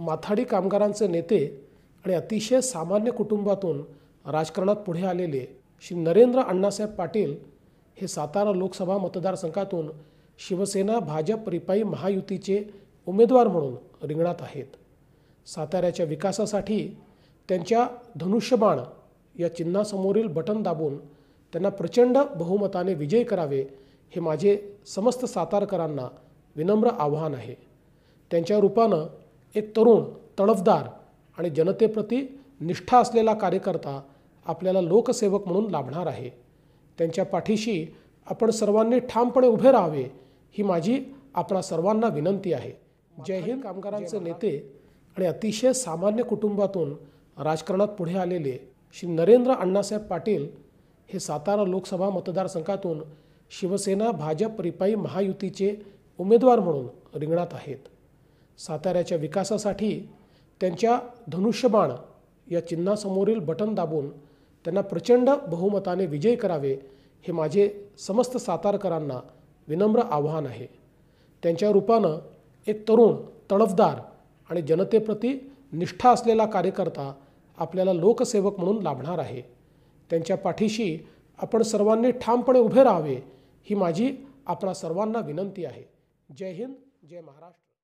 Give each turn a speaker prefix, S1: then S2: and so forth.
S1: माथाडी कामगारांचे नेते आणि अतिशय सामान्य कुटुंबातून राजकारणात पुढे आलेले श्री नरेंद्र अण्णासाहेब पाटील हे सातारा लोकसभा मतदारसंघातून शिवसेना भाजप रिपाई महायुतीचे उमेदवार म्हणून रिंगणात आहेत. साताऱ्याच्या विकासासाठी त्यांच्या धनुष्यबाण या चिन्हासमोरील बटन दाबून त्यांना प्रचंड बहुमताने विजयी करावे हे माझे समस्त सातारकरांना विनम्र आव्हान आहे. त्यांच्या रूपानं एक तरुण तडफदार आणि जनतेप्रती निष्ठा असलेला कार्यकर्ता आपल्याला लोकसेवक म्हणून लाभणार आहे. त्यांच्या पाठीशी आपण सर्वांनी ठामपणे उभे राहावे ही माझी आपणा सर्वांना विनंती आहे. जय हिंद. कामगारांचे नेते आणि अतिशय सामान्य कुटुंबातून राजकारणात पुढे आलेले श्री नरेंद्र अण्णासाहेब पाटील हे सातारा लोकसभा मतदारसंघातून शिवसेना भाजप रिपाई महायुतीचे उमेदवार म्हणून रिंगणात आहेत. साताऱ्याच्या विकासासाठी त्यांच्या धनुष्यबाण या चिन्हासमोरील बटन दाबून त्यांना प्रचंड बहुमताने विजयी करावे हे माझे समस्त सातारकरांना विनम्र आव्हान आहे. त्यांच्या रूपानं एक तरुण तडफदार आणि जनतेप्रती निष्ठा असलेला कार्यकर्ता आपल्याला लोकसेवक म्हणून लाभणार आहे. त्यांच्या पाठीशी आपण सर्वांनी ठामपणे उभे राहावे ही माझी आपणा सर्वांना विनंती आहे. जय हिंद जय महाराष्ट्र.